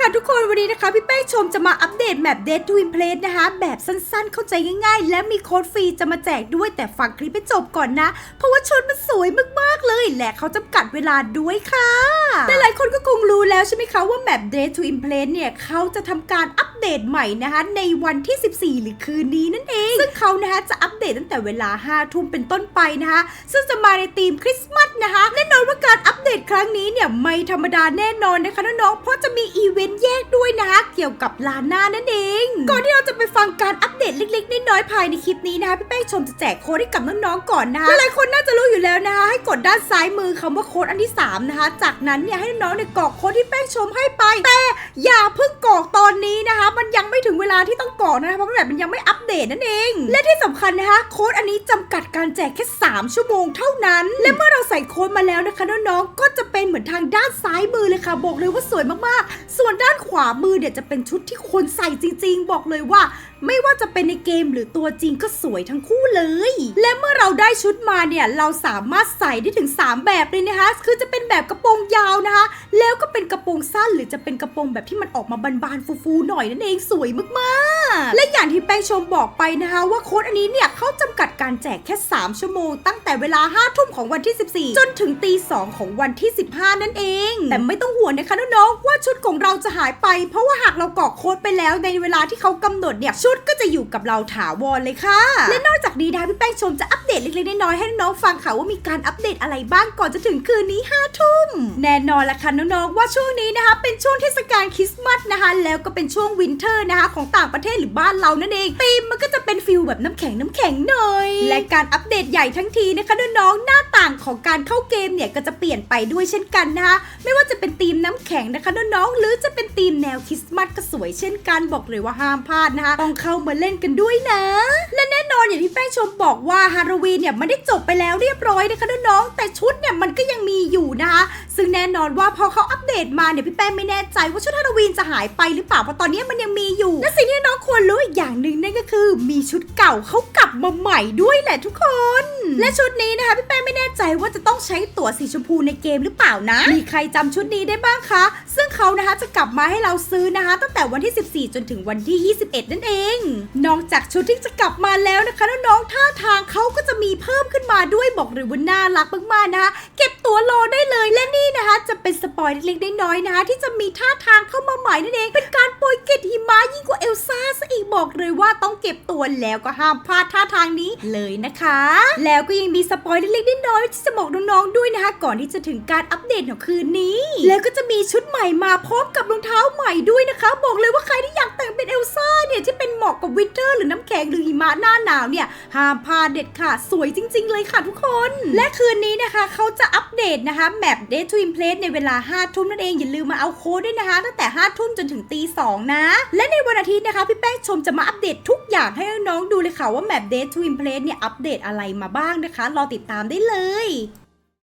ค่ะทุกคนวันนี้นะคะ พี่แป้งชมจะมาอัปเดตแมป Dead to Impress นะคะ แบบสั้นๆ เข้าใจง่ายๆ และมีโค้ดฟรีจะมาแจกด้วยแต่ฟังคลิปให้จบก่อนนะ เพราะว่าชุดมันสวยมากๆเลย และเขาจำกัดเวลาด้วยค่ะ แต่หลายคนก็คงรู้แล้วใช่ไหมคะว่าแมป Dead to Impress เนี่ยเขาจะทำการอัปเดตใหม่นะคะ ในวันที่ 14 หรือคืนนี้นั่นเอง ซึ่งเขานะคะจะอัปเดตตั้งแต่เวลา 5 ทุ่มเป็นต้นไปนะคะ ซึ่งจะมาในธีมคริสต์มาสนะคะ รั้งนี้เนี่ยไม่ธรรมดาแน่นอนนะคะน้องๆ เพราะจะมีอีเวนต์แยกด้วยนะคะเกี่ยวกับลานหน้านั่นเอง ก่อนที่เราจะไปฟังการอัปเดตเล็กๆน้อยๆภายในคลิปนี้นะคะพี่แป้งชมจะแจกโค้ดให้กับน้องๆก่อนนะหลายคนน่าจะรู้อยู่แล้วนะคะให้กดด้านซ้ายมือคำว่าโค้ดอันที่สามนะคะ จากนั้นเนี่ยให้น้องๆเนี่ยกรอกโค้ดที่แป้งชมให้ไป แต่อย่าเพิ่งกรอกตอนนี้นะคะ มันยังไม่ถึงเวลาที่ต้องกรอกนะคะเพราะแบบมันยังไม่อัปเดตนั่นเอง และที่สำคัญนะคะโค้ดอันนี้จำกัดการแจกแค่ 3 ชั่วโมงเท่านั้น และเมื่อเราใส่โค้ดมาแล้วนะคะน้องๆก็จะเป็นเหมือนทางด้านซ้ายมือเลยค่ะ บอกเลยว่าสวยมากๆ ส่วนด้านขวามือเนี่ยจะเป็นชุดที่คนใส่จริง ๆ บอกเลยว่าไม่ว่าจะเป็นในเกมหรือตัวจริงก็สวยทั้งคู่เลย และเมื่อเราได้ชุดมาเนี่ยเราสามารถใส่ได้ถึง 3 แบบเลยนะคะ คือจะเป็นแบบกระโปรงยาวนะคะ แล้วก็เป็นกระโปรงสั้น หรือจะเป็นกระโปรงแบบที่มันออกมาบานๆฟูๆหน่อยนั่นเองสวยมากๆ และอย่างที่แป้งชมบอกไปนะคะ ว่าโค้ดอันนี้เนี่ยเขาจำกัดการแจกแค่ 3 ชั่วโมง ตั้งแต่เวลา5ทุ่มของวันที่ 14 จนถึงตี2ของวันที่ 15 นั่นเอง แต่ไม่ต้องห่วงนะคะน้องๆว่าชุดของเราจะหายไป เพราะว่าหากเรากรอกโค้ดไปแล้วในเวลาที่เขากำหนดเนี่ยชุดก็จะอยู่กับเราถาวรเลยค่ะ และนอกจากนี้นะคะพี่แป้งชมจะอัปเดตเล็กๆน้อยๆให้น้องๆฟังค่ะว่ามีการอัปเดตอะไรบ้างก่อนจะถึงคืนนี้5ทุ่มแน่นอนละค่ะน้องๆว่าช่วงนี้นะคะ เป็นช่วงเทศกาลคริสต์มาสนะคะ แล้วก็เป็นช่วงวินเทอร์นะคะของต่างประเทศหรือบ้านเรานั่นเองธีมมันก็จะเป็นฟิลแบบน้ำแข็งน้ำแข็งหน่อย และการอัปเดตใหญ่ทั้งทีนะคะน้องๆหน้าต่างของการเข้าเกมเนี่ยก็จะเปลี่ยนไปด้วยเช่นกันนะคะไม่ว่าจะเป็นธีมน้ำแข็งนะคะน้องๆหรือจะเป็นธีมแนวคริสต์มาสก็สวยเช่นกันบอกเลยว่าห้ามพลาดนะคะต้องเข้ามาเล่นกันด้วยนะ และแน่นอนอย่างที่แป้งชมบอกว่าฮาโลวีนเนี่ยมันได้จบไปแล้วเรียบร้อยนะคะน้องๆแต่ชุดเนี่ยมันก็ยังมีอยู่นะคะซึ่งแน่นอนว่าพอเขาอัปเดตมาเนี่ยพี่แป้งไม่แน่ใจว่าชุดฮาโลวีนจะหายไปหรือเปล่าเพราะตอนนี้มันยังมีอยู่และสิ่งที่น้องควรรู้อีกอย่างหนึ่งนั่นก็คือ มีชุดเก่าเขากลับมาใหม่ด้วยแหละทุกคน และชุดนี้นะคะพี่แป้งไม่แน่ใจว่าจะต้องใช้ตั๋วสีชมพูในเกมหรือเปล่านะ มีใครจำชุดนี้ได้บ้างคะ ซึ่งเขานะคะจะกลับมาให้เราซื้อนะคะ ตั้งแต่วันที่ 14 จนถึงวันที่ 21 นั่นเองนอกจากชุดที่จะกลับมาแล้วนะคะน้องๆท่าทางเขาก็จะมีเพิ่มขึ้นมาด้วยบอกเลยว่าน่ารักมากๆนะคะเก็บตัวรอได้เลยและนี่นะคะ จะเป็นสปอยเล็กๆน้อยๆนะคะ ที่จะมีท่าทางเข้ามาใหม่นั่นเอง เป็นการโปรยเกล็ดหิมะยิ่งกว่าเอลซ่าซะอีกบอกเลยว่าต้องเก็บตัวแล้วก็ห้ามพลาดท่าทางนี้เลยนะคะ แล้วก็ยังมีสปอยเล็กๆน้อยๆที่จะบอกน้องๆด้วยนะคะ ก่อนที่จะถึงการอัปเดตของคืนนี้ แล้วก็จะมีชุดใหม่มาพร้อมกับรองเท้าใหม่ด้วยนะคะ บอกเลยว่าใครที่อยากแต่งเป็นเอลซ่าเนี่ยที่เป็น มาะกับวินเทอร์หรือน้ำแข็งหรือหิมะหน้าหนาวเนี่ยห้ามพลาดเด็ดขาดสวยจริง ๆ เลยค่ะทุกคน และคืนนี้นะคะเขาจะอัปเดตนะคะแมป Day to Impress ในเวลา 5 ทุ่มนั่นเองอย่าลืมมาเอาโค้ดด้วยนะคะ ตั้งแต่ 5 ทุ่มจนถึงตี 2 นะ และในวันอาทิตย์นะคะ พี่แป้งชมจะมาอัปเดตทุกอย่างให้น้องดูเลยค่ะว่าแมป Day to Impress เนี่ยอัปเดตอะไรมาบ้างนะคะ รอติดตามได้เลย